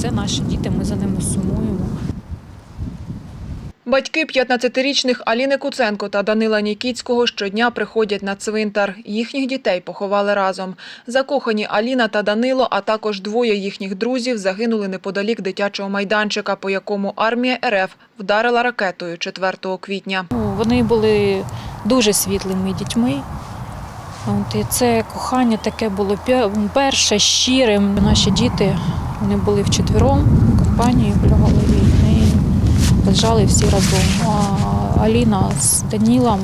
це наші діти, ми за ними сумуємо. Батьки 15-річних Аліни Куценко та Данила Нікіцького щодня приходять на цвинтар. Їхніх дітей поховали разом. Закохані Аліна та Данило, а також двоє їхніх друзів загинули неподалік дитячого майданчика, по якому армія РФ вдарила ракетою 4 квітня. Ну, Вони були дуже світлими дітьми. Це кохання таке було пе- перше, щире. Наші діти вони були вчетвером, в компанії біля голові. І лежали всі разом. А Аліна з Данілом,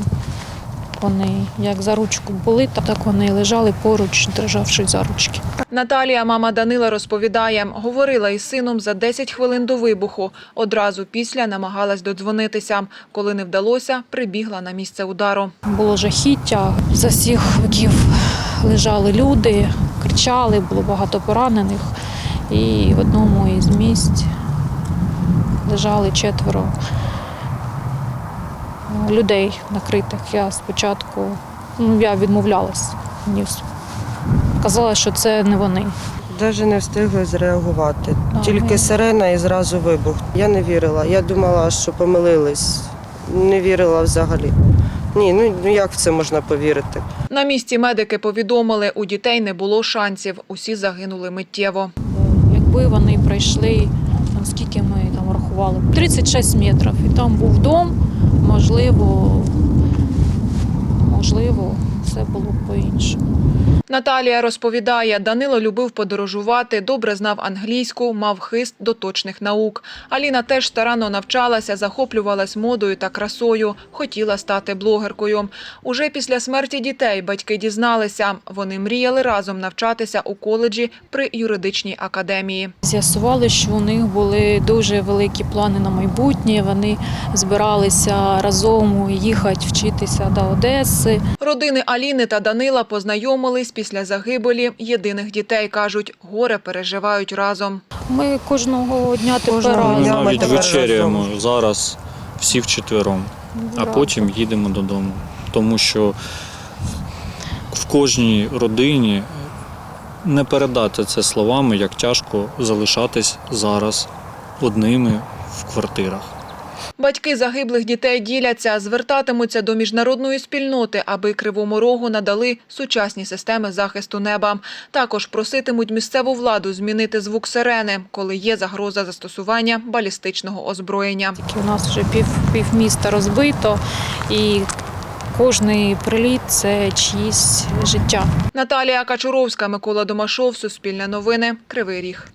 вони як за ручку були, так вони лежали поруч, державши за ручки. Наталія, мама Данила, розповідає, говорила із сином за 10 хвилин до вибуху. Одразу після намагалась додзвонитися. Коли не вдалося, прибігла на місце удару. Було жахіття. За всіх боків лежали люди, кричали, було багато поранених. І в одному із місць лежали четверо е, людей накритих. Я спочатку ну, я відмовлялась. Мені казала, що це не вони. Навіть не встигли зреагувати. Ага. Тільки сирена і зразу вибух. Я не вірила. Я думала, що помилились. Не вірила взагалі. Ні, ну ну як в це можна повірити? На місці медики повідомили, у дітей не було шансів. Усі загинули миттєво. Якби вони пройшли, там скільки ми там рахували, 36 метрів, і там був дом, можливо, можливо, все було б по-іншому. Наталія розповідає, Данило любив подорожувати, добре знав англійську, мав хист до точних наук. Аліна теж старанно навчалася, захоплювалась модою та красою, хотіла стати блогеркою. Уже після смерті дітей батьки дізналися, вони мріяли разом навчатися у коледжі при юридичній академії. З'ясували, що у них були дуже великі плани на майбутнє. Вони збиралися разом їхати вчитися до Одеси. Родини Аліни та Данила познайомились після загибелі єдиних дітей. кажуть, горе переживають разом. Ми кожного дня тепер разом. навіть тепер вечеряємо зараз всі вчетвером, а потім їдемо додому. Тому що в кожній родині не передати це словами, як тяжко залишатись зараз одними в квартирах. Батьки загиблих дітей діляться, звертатимуться до міжнародної спільноти, аби Кривому Рогу надали сучасні системи захисту неба. Також проситимуть місцеву владу змінити звук сирени, коли є загроза застосування балістичного озброєння. У нас вже пів, пів розбито, і кожний приліт це чиїсь життя. Наталія Качуровська, Микола Домашов, Суспільне новини, Кривий Ріг.